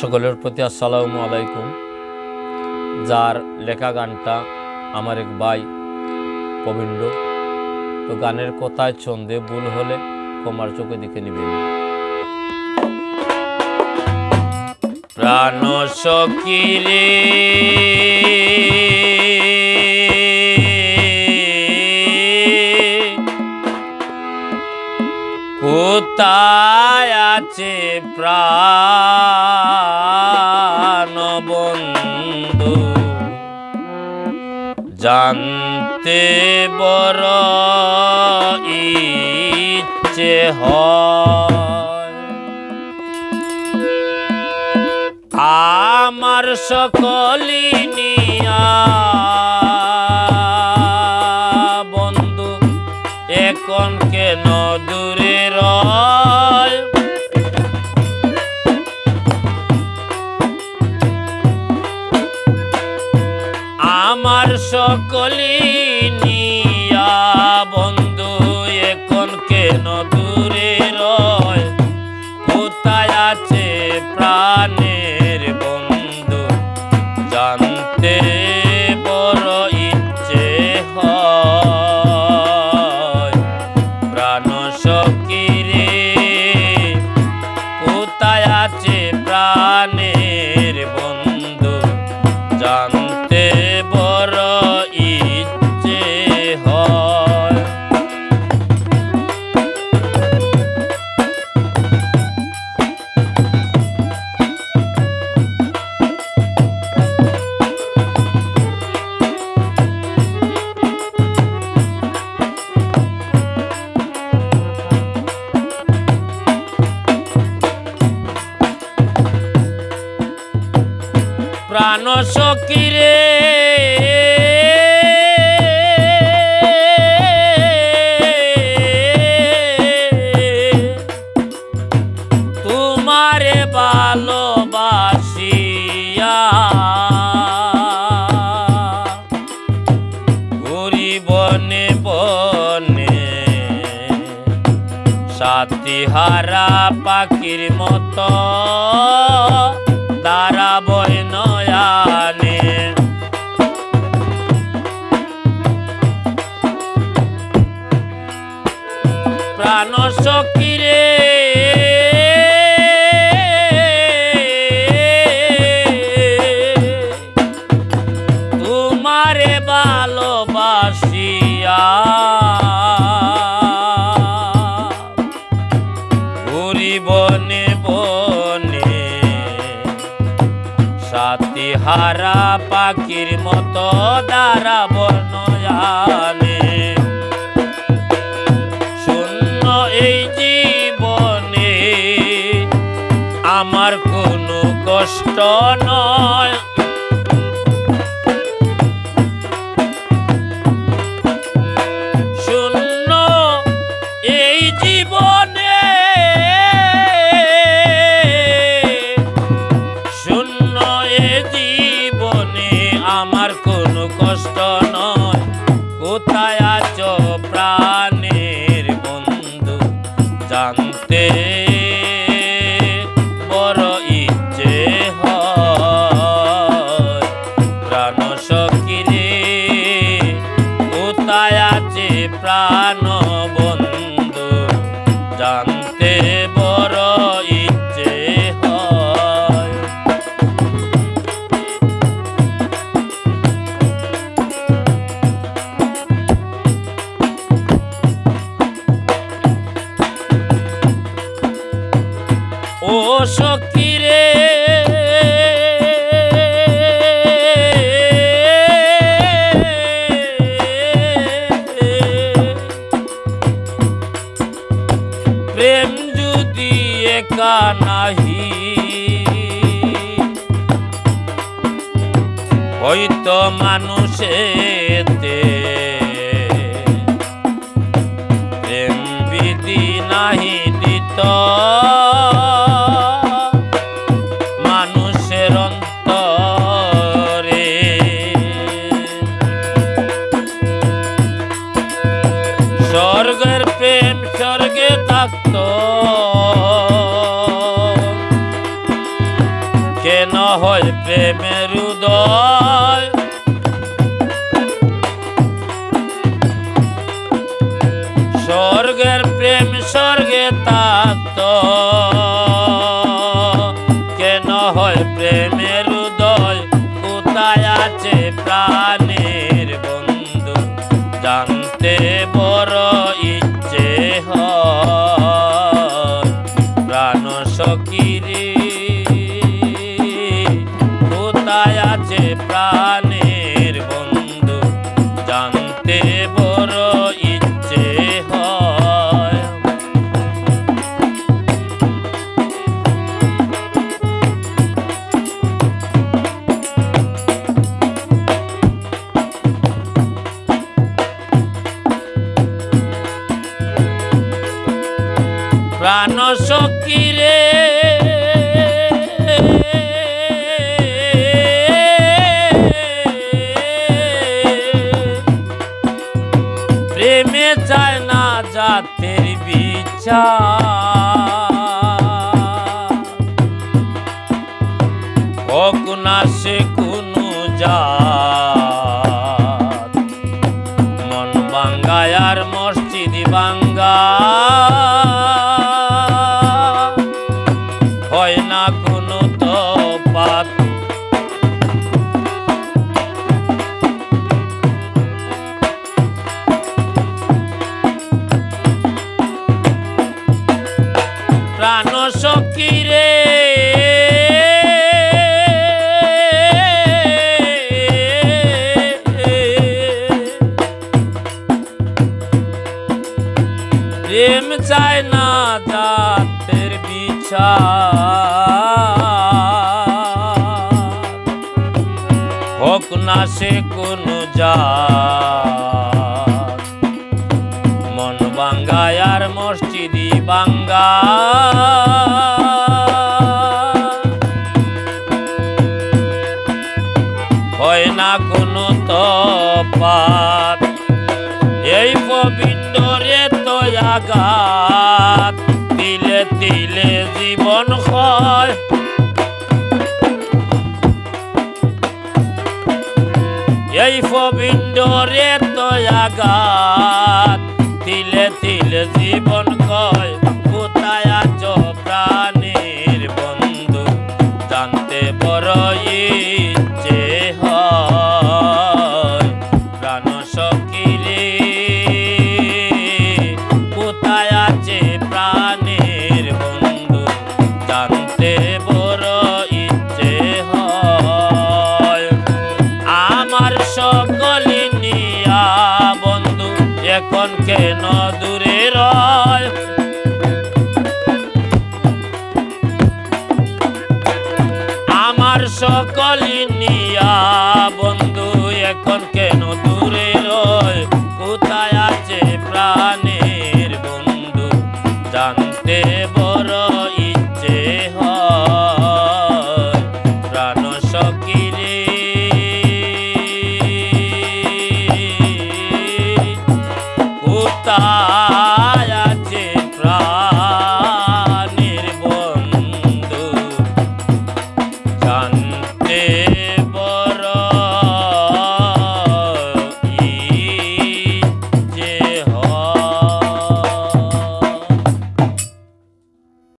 সকলের প্রতি আসসালামু আলাইকুম। যার লেখা গানটা আমার এক ভাই প্রবীণ্ড তো গানের কথায় ছন্দে ভুল হলে ক্ষমার চোখে দেখে নেবেন। প্রাণ সকিরে কোথায় আছে প্রাণ? বন্ধু। জানতে বড় ইচ্ছে হয়। আমার সকলি প্রাণ সকিরে তোমারে ভালোবাসিয়া। বনে বনে সাথী হারা পাখির মতো পাখির মতো দাঁড়াব নয়ানে ও সখিরে প্রেম যদি একা নাহি হয়তো মানুষেতে মানুষের অন্তরে। স্বর্গের প্রেম স্বর্গে থাকতো। কেন হয় প্রেমের উদয়। স্বর্গের প্রেম স্বর্গে তাত প্রাণের বন্ধু জানতে বড় ইচ্ছে হয়। প্রাণ সকিরে কোথায় আছে প্রাণের বন্ধু জানতে বড় প্রাণ সখিরে প্রেমে চায় না জাতের বিচার। প্রেম চায় না জাতের বিচার। হোক না সে কোনো জাত। হয় না কোনো তফাত। এই পবিত্রে তো আঘাত, তিলে তিলে জীবন হয়। এই পবিত্রে তো আঘাত, তিলে তিলে জীবন কয় এখন কেন দূরে রয়? আমার সকল নিয়া বন্ধু